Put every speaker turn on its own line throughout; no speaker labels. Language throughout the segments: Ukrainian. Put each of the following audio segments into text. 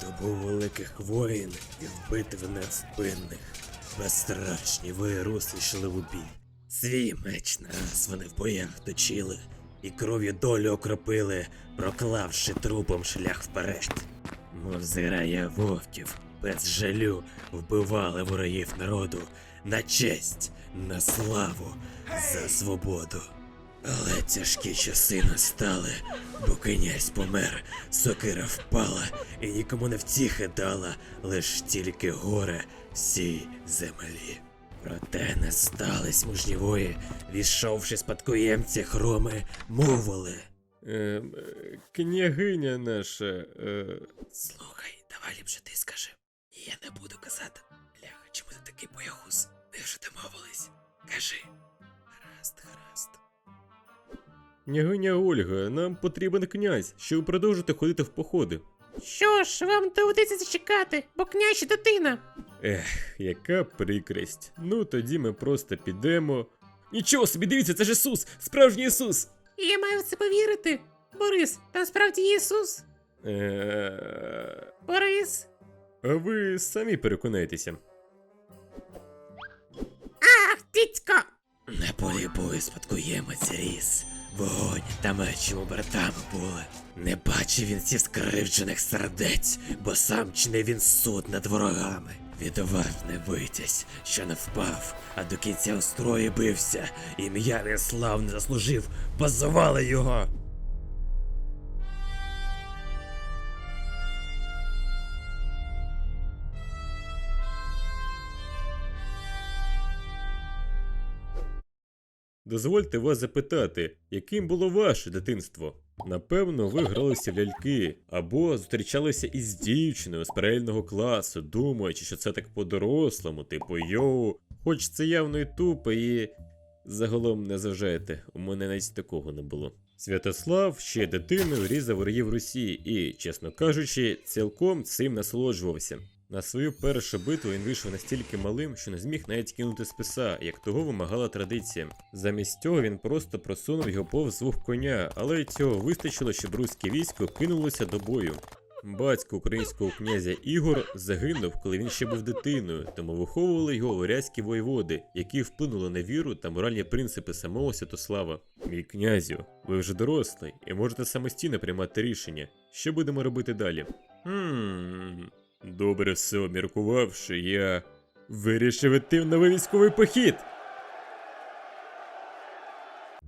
То був великих воїн і вбитих невспинних. Безстрашні вируси йшли у бій. Свій меч нараз вони в боях точили, і кров'ю долю окропили, проклавши трупом шлях вперед. Мов зграя вовків, без жалю вбивали ворогів народу на честь, на славу, за свободу. Але тяжкі часи настали, бо князь помер, сокира впала, і нікому не втіхи дала, лиш тільки горе всій землі. Проте не стались мужні вої, війшовши спадкоємці хроми, мовили.
Е, княгиня наша. Е,
Слухай, давай ліпше ти скажи. Я не буду казати. Ляха, чому ти такий боягуз? Ми вже домовились. Кажи. Гаразд, гаразд.
Княгиня Ольга, нам потрібен князь, щоб продовжити ходити в походи.
Що ж, вам доведеться зачекати, бо князь ще дитина.
Ех, яка прикрість. Ну тоді ми просто підемо. Нічого собі, дивіться, це ж Ісус! Справжній Ісус!
Я маю в це повірити. Борис, там справді є Ісус.
Е,
Борис.
а ви самі переконайтеся.
Ах, дідько!
На полі бою спадкоємець ріс. Вогонь та мечі братами були. Не бачив він цих скривджених сердець, бо сам чинив він суд над ворогами. Відважний витязь, що не впав, а до кінця у строї бився. Ім'я він славне заслужив, позивали його.
Дозвольте вас запитати, яким було ваше дитинство? Напевно, ви гралися в ляльки або зустрічалися із дівчиною з паралельного класу, думаючи, що це так по-дорослому, типу йоу, хоч це явно і тупо і. Загалом не заважайте, у мене навіть такого не було. Святослав ще дитиною різав ворогів Русі і, чесно кажучи, цілком цим насолоджувався. На свою першу битву він вийшов настільки малим, що не зміг навіть кинути списа, як того вимагала традиція. Замість цього він просто просунув його повз звук коня, але й цього вистачило, щоб руське військо кинулося до бою. Батько українського князя Ігор загинув, коли він ще був дитиною, тому виховували його варязькі воєводи, які вплинули на віру та моральні принципи самого Святослава. Мій князю, ви вже дорослий і можете самостійно приймати рішення. Що будемо робити далі? Хм. Добре все обміркувавши, я вирішив іти в новий військовий похід.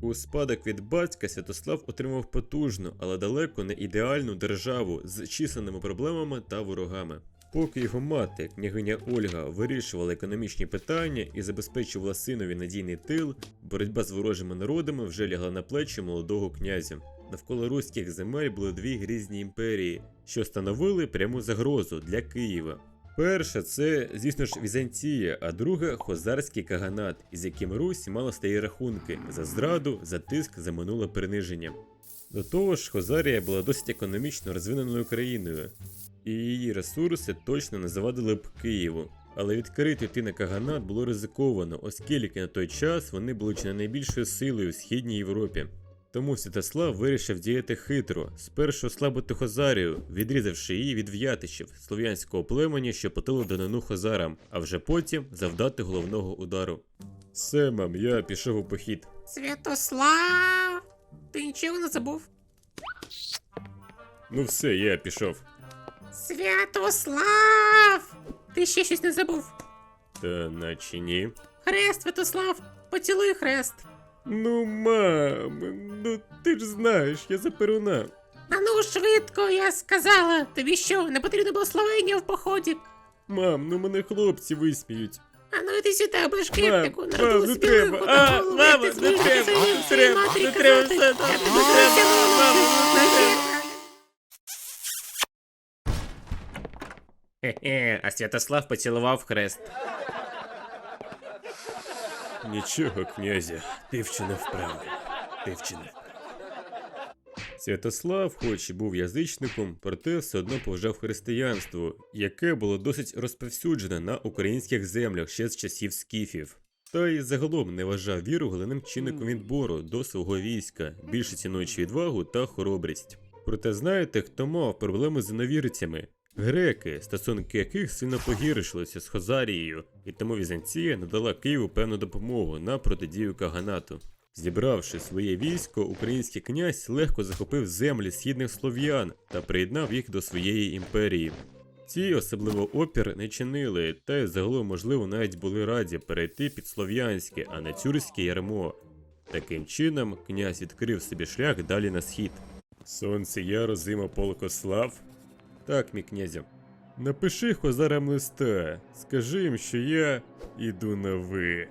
У спадок від батька Святослав отримав потужну, але далеко не ідеальну державу з численними проблемами та ворогами. Поки його мати, княгиня Ольга, вирішувала економічні питання і забезпечувала синові надійний тил, боротьба з ворожими народами вже лягла на плечі молодого князя. Навколо руських земель були дві грізні імперії, що становили пряму загрозу для Києва. Перша це, звісно ж, Візантія, а друга хозарський каганат, із яким Русь мала стає рахунки за зраду, за тиск, за минуле приниження. До того ж, Хозарія була досить економічно розвиненою країною, і її ресурси точно не завадили б Києву. Але відкрити йти на Каганат було ризиковано, оскільки на той час вони були чи не найбільшою силою в східній Європі. Тому Святослав вирішив діяти хитро, спершу ослабити Хозарію, відрізавши її від в'ятичів, слов'янського племені, що потило данину Хозарам, а вже потім завдати головного удару. Все, мам, я пішов у похід.
Святослав! Ти нічого не забув?
Ну все, я пішов.
Святослав! Ти ще щось не забув.
Та наче ні.
Хрест, Святослав! Поцілуй хрест.
Ну, мам, ну ти ж знаєш, я за перуна.
А ну швидко, я сказала. Тобі що, не потрібно благословення в поході?
Мам, ну мене хлопці висміють.
А ну йди сюди, башки,
Мам,
таку
мам, не треба. А, мама, не треба, не треба, не треба все, не треба, мама, не треба.
Хе-хе, а Святослав поцілував хрест.
Нічого, князя, ти вчинив правильно. Ти. Святослав, хоч і був язичником, проте все одно поважав християнство, яке було досить розповсюджене на українських землях ще з часів скіфів. Та й загалом не вважав віру головним чинником відбору до свого війська, більше цінуючи відвагу та хоробрість. Проте знаєте, хто мав проблеми з іновірцями? Греки, стосунки яких сильно погіршилися з Хозарією, і тому Візанція надала Києву певну допомогу на протидію Каганату. Зібравши своє військо, український князь легко захопив землі східних слов'ян та приєднав їх до своєї імперії. Ті особливо опір не чинили, та й загалом, можливо, навіть були раді перейти під слов'янське, а не тюркське ярмо. Таким чином, князь відкрив собі шлях далі на схід. Сонце яру зима полкослав. Так, мій князю. Напиши хозарам листа, скажи їм, що я іду на ви.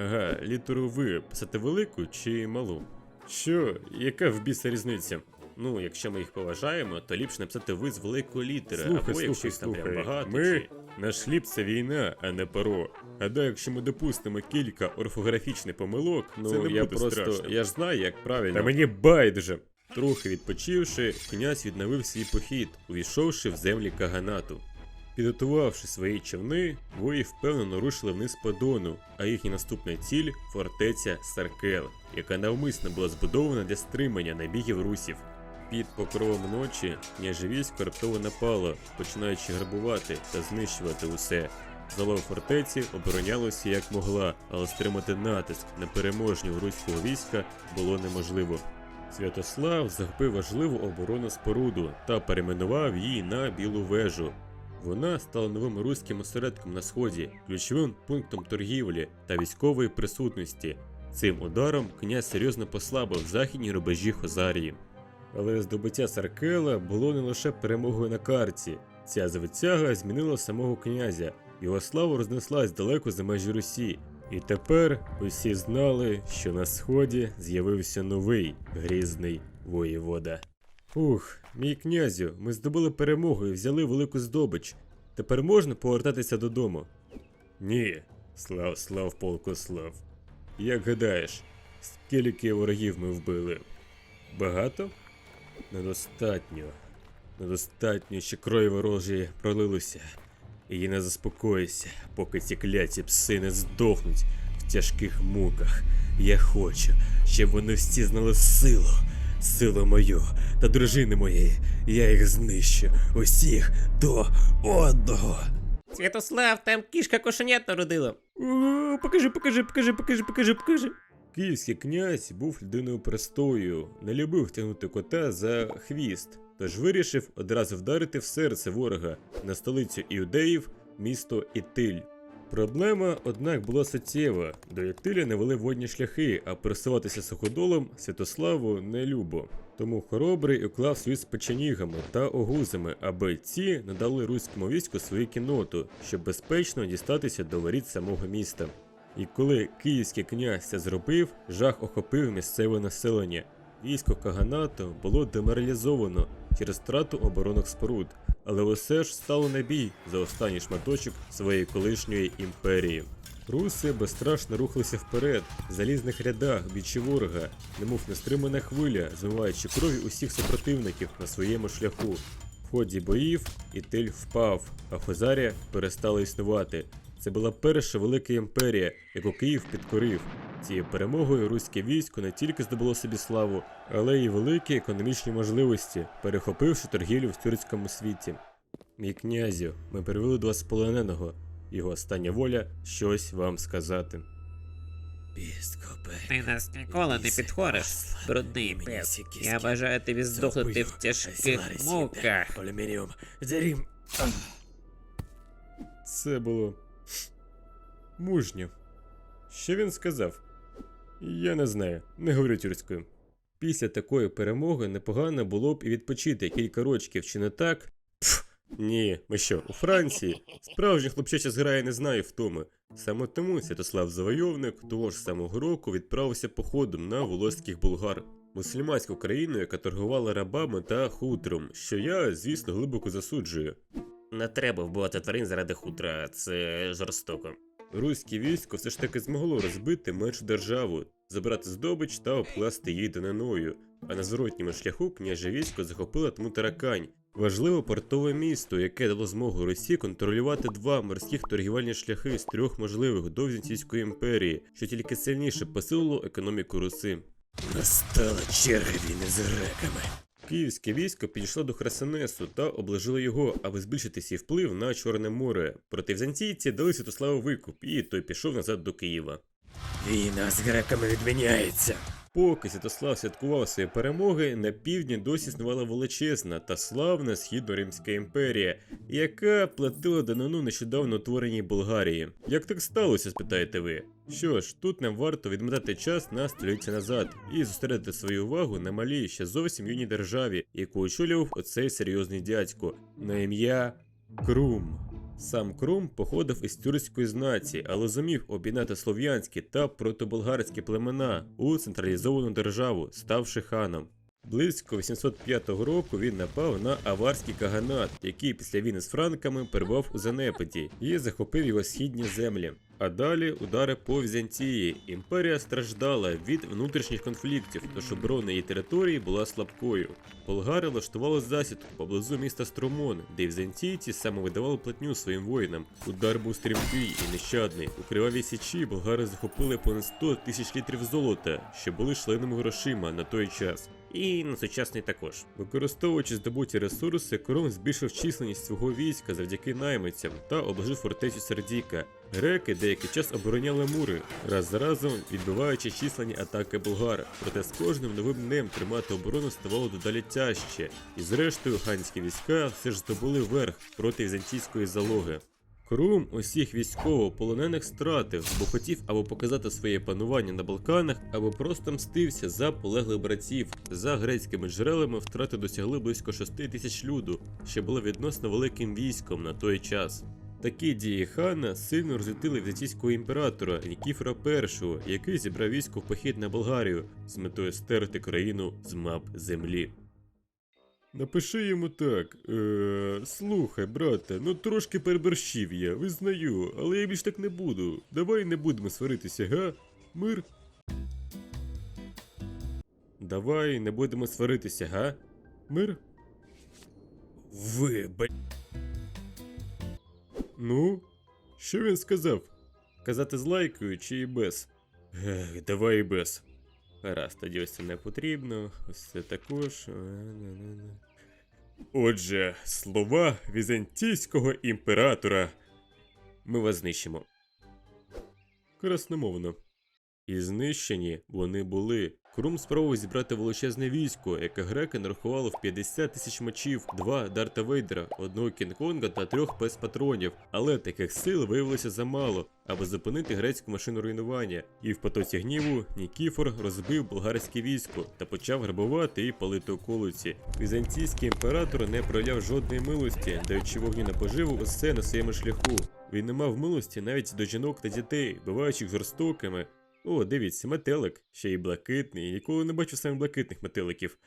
Ага, літеру ви писати велику чи малу? Що, яка в біса різниця? Ну, якщо ми їх поважаємо, то ліпше написати ви з великої літери,
Слухай,
або якщо
слухай,
їх там прям багато.
Ми-
Чи... Наш хліб це війна, а не перо. Гадаю, якщо ми допустимо кілька орфографічних помилок,
Ну,
це не
я
буде
просто-
страшно. Я ж знаю, як правильно.
Та мені байдуже.
Трохи відпочивши, князь відновив свій похід, увійшовши в землі Каганату. Підготувавши свої човни, вої впевнено рушили вниз по Дону, а їхня наступна ціль фортеця Саркел, яка навмисно була збудована для стримання набігів русів. Під покровом ночі княже військо раптово напало, починаючи грабувати та знищувати усе. Зала фортеці оборонялося як могла, але стримати натиск на переможню руського війська було неможливо. Святослав захопив важливу оборонну споруду та перейменував її на Білу вежу. Вона стала новим руським осередком на сході, ключовим пунктом торгівлі та військової присутності. Цим ударом князь серйозно послабив західні рубежі Хозарії. Але здобуття Саркела було не лише перемогою на карті. Ця звитяга змінила самого князя. Його слава рознеслась далеко за межі Русі. І тепер усі знали, що на сході з'явився новий грізний воєвода. Ух, мій князю, ми здобули перемогу і взяли велику здобич. Тепер можна повертатися додому? Ні, слав, слав, полку, слав. Як гадаєш, скільки ворогів ми вбили? Багато? Недостатньо. Недостатньо, що крові ворожі пролилося. І не заспокойся, поки ці кляті пси не здохнуть в тяжких муках. Я хочу, щоб вони всі знали силу, силу мою та дружини моєї. Я їх знищу усіх до одного.
Святослав, там кішка кошенят народила.
О, покажи, покажи, покажи, покажи, покажи, покажи. Київський князь був людиною простою, не любив тягнути кота за хвіст, тож вирішив одразу вдарити в серце ворога на столицю іудеїв, місто Ітиль. Проблема, однак, була суттєва. До Ітиля не вели водні шляхи, а пересуватися суходолом Святославу не любо. Тому хоробрий уклав союз з печенігами та огузами, аби ці надали руському війську свою кіноту, щоб безпечно дістатися до воріт самого міста. І коли київський князь це зробив, жах охопив місцеве населення. Військо Каганату було деморалізовано через втрату оборонних споруд, але усе ж стало на бій за останній шматочок своєї колишньої імперії. Руси безстрашно рухалися вперед, в залізних рядах, бічі ворога, немов нестримана хвиля, змиваючи крові усіх супротивників на своєму шляху. В ході боїв Ітиль впав, а Хозарія перестала існувати. Це була перша велика імперія, яку Київ підкорив. Цією перемогою руське військо не тільки здобуло собі славу, але й великі економічні можливості, перехопивши торгівлю в тюркському світі. Мій князю, ми привели до вас полоненого. Його остання воля щось вам сказати.
Біскопе.
Ти нас ніколи не підходиш, брудний пес. Я бажаю тобі здохнути в тяжких муках.
Це було мужньо. Що він сказав? Я не знаю, не говорю тюркською. Після такої перемоги непогано було б і відпочити кілька рочків, чи не так? Пф, ні, ми що, у Франції? Справжня хлопчача зграя не знає втоми. Саме тому Святослав Завойовник того ж самого року відправився походом на волоських булгар. Мусульманську країну, яка торгувала рабами та хутром, що я, звісно, глибоко засуджую.
Не треба вбивати тварин заради хутра, це жорстоко.
Руське військо все ж таки змогло розбити меншу державу, забрати здобич та обкласти її даниною, а на зворотньому шляху княже військо захопило Тмутаракань, важливе портове місто, яке дало змогу Росії контролювати два морських торгівельні шляхи з трьох можливих до Візантійської імперії, що тільки сильніше посилило економіку Руси.
Настала черга війни з греками.
Київське військо підійшло до Хресенесу та обложило його, аби збільшити свій вплив на Чорне море. Проте візантійці дали Святославу викуп, і той пішов назад до Києва.
Війна з греками відміняється.
Поки Святослав святкував свої перемоги, на півдні досі існувала величезна та славна східно-римська імперія, яка платила данину нещодавно утвореній Болгарії. Як так сталося, спитаєте ви? Що ж, тут нам варто відмотати час на століття назад і зосередити свою увагу на малій ще зовсім юній державі, яку очолював оцей серйозний дядько на ім'я Крум. Сам Крум походив із тюркської знаці, але зумів об'єднати слов'янські та протоболгарські племена у централізовану державу, ставши ханом. Близько 805 року він напав на аварський каганат, який після війни з франками перебував у занепаді, і захопив його східні землі. А далі удари по Візантії. Імперія страждала від внутрішніх конфліктів, тож оборона її території була слабкою. Болгари влаштували засідку поблизу міста Струмон, де візантійці саме видавали платню своїм воїнам. Удар був стрімкий і нещадний. У кривавій січі болгари захопили понад 100 тисяч літрів золота, що були шаленими грошима на той час. І на сучасний також. Використовуючи здобуті ресурси, Корон збільшив численність свого війська завдяки наймицям та обложив фортецю Сердіка. Греки деякий час обороняли мури, раз за разом відбиваючи численні атаки болгар. Проте з кожним новим днем тримати оборону ставало дедалі тяжче, і зрештою ханські війська все ж здобули верх проти візантійської залоги. Крум усіх військовополонених стратив, бо хотів або показати своє панування на Балканах, або просто мстився за полеглих братів. За грецькими джерелами втрати досягли близько 6 тисяч люду, що було відносно великим військом на той час. Такі дії хана сильно розлютили візантійського імператора Нікіфора І, який зібрав військо в похід на Болгарію з метою стерти країну з мап землі. Напиши йому так. Е, слухай, брате, ну трошки переборщив я, визнаю, але я більш так не буду. Давай не будемо сваритися, га? Мир? Давай не будемо сваритися, га? Мир?
Ви, б...
Ну? Що він сказав? Казати з лайкою чи і без? Ех, давай і без. Гаразд, тоді ось це не потрібно, ось це також. Отже, слова візантійського імператора. Ми вас знищимо. Красномовно. І знищені вони були. Крум спробував зібрати величезне військо, яке греки нарахували в 50 тисяч мечів, два Дарта Вейдера, одного Кінг-Конга та трьох пес-патронів. Але таких сил виявилося замало, аби зупинити грецьку машину руйнування. І в потоці гніву Нікіфор розбив болгарське військо та почав грабувати і палити околиці. Візантійський імператор не проявляв жодної милості, даючи вогню на поживу усе на своєму шляху. Він не мав милості навіть до жінок та дітей, буваючи жорстокими. О, дивіться, метелик, ще й блакитний. Ніколи не бачив саме блакитних метеликів.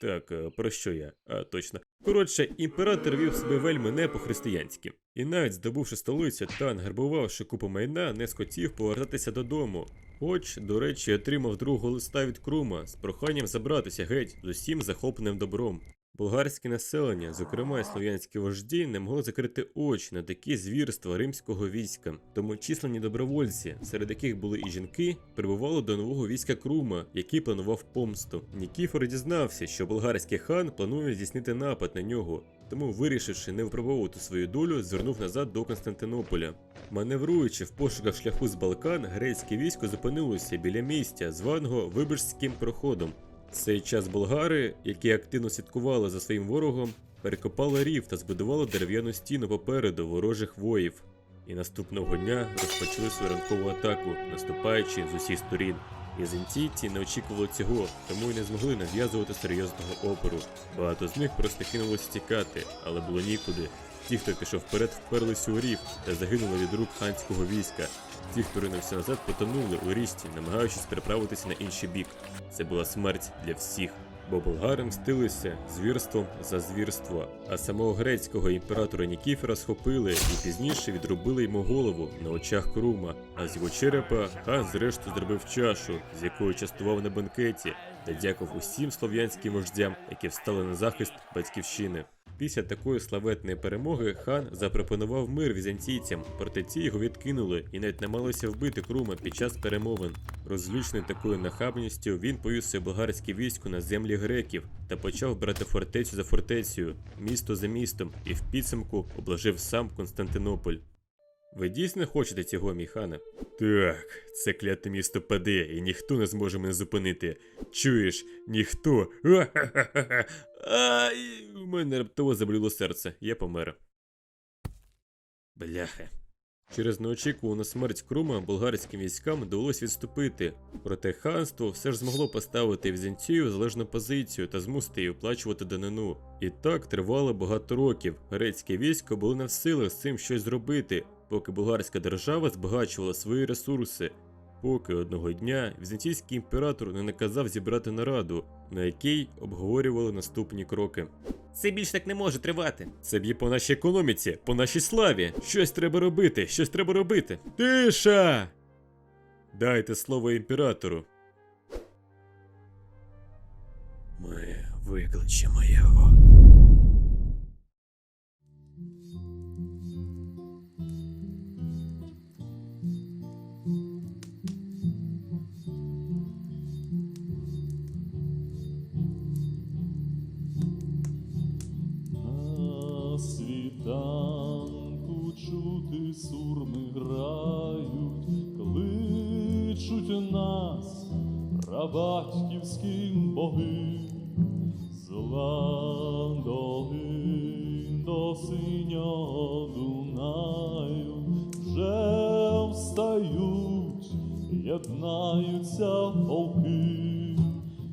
Так, е, про що я? А, точно. Коротше, імператор вів себе вельми не по-християнськи. І навіть здобувши столицю та награбувавши купу майна, не схотів повертатися додому. Хоч, до речі, отримав другого листа від Крума з проханням забратися геть з усім захопленим добром. Болгарське населення, зокрема й слов'янські вожді, не могло закрити очі на такі звірства римського війська. Тому численні добровольці, серед яких були і жінки, прибували до нового війська Крума, який планував помсту. Нікіфор дізнався, що болгарський хан планує здійснити напад на нього. Тому, вирішивши не випробовувати свою долю, звернув назад до Константинополя. Маневруючи в пошуках шляху з Балкан, грецьке військо зупинилося біля місця, званого Виборзьким проходом. Цей час болгари, які активно слідкували за своїм ворогом, перекопали рів та збудували дерев'яну стіну попереду ворожих воїв. І наступного дня розпочали свою ранкову атаку, наступаючи з усіх сторін. Візантійці не очікували цього, тому й не змогли нав'язувати серйозного опору. Багато з них просто кинулося тікати, але було нікуди. Ті, хто пішов вперед, вперлися у рів та загинули від рук ханського війська. Ті, хто ринувся назад, потонули у рісті, намагаючись переправитися на інший бік. Це була смерть для всіх. Бо болгари мстилися звірством за звірство, а самого грецького імператора Нікіфера схопили і пізніше відрубили йому голову на очах Крума. А з його черепа хан зрештою зробив чашу, з якою частував на бенкеті, та дякував усім слов'янським вождям, які встали на захист батьківщини. Після такої славетної перемоги хан запропонував мир візантійцям, проте ці його відкинули і навіть намагалися вбити Крума під час перемовин. Розлючений такою нахабністю, він повів своє болгарське військо на землі греків та почав брати фортецю за фортецею, місто за містом, і в підсумку обложив сам Константинополь. Ви дійсно хочете цього, мій хане? Так, це кляте місто паде, і ніхто не зможе мене зупинити. Чуєш, ніхто. Ай, у мене раптово заболіло серце, я помер. Бляха. Через неочікувану смерть Крума болгарським військам довелось відступити, проте ханство все ж змогло поставити Візантію в залежну позицію та змусити її оплачувати данину. І так тривало багато років. Грецьке військо було не в силах з цим щось зробити, поки болгарська держава збагачувала свої ресурси. Поки одного дня візантійський імператор не наказав зібрати нараду, на якій обговорювали наступні кроки. Це більш так не може тривати. Це б'є по нашій економіці, по нашій славі. Щось треба робити, щось треба робити. Тиша! Дайте слово імператору.
Ми викличемо його.
Прабатьківським боги, з ландоги до синього Дунаю вже встають, єднаються полки.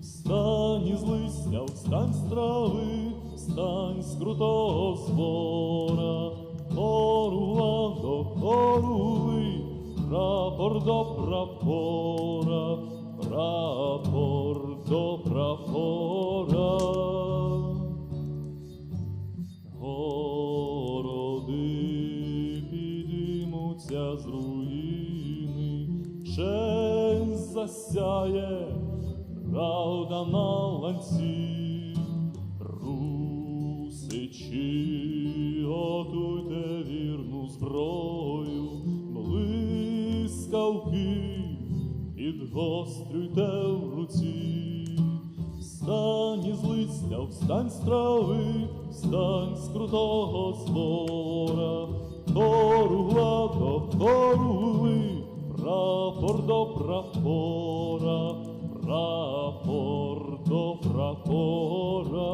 Встань із листя, встань з трави, встань з крутого збора, Хорула до хорули, прапор до прапора, блискавки, підгострюйте в руці. Встань із листя, встань з трави, встань з крутого збора, Хоругла до хоругли, прапор до прапора, прапор до прапора.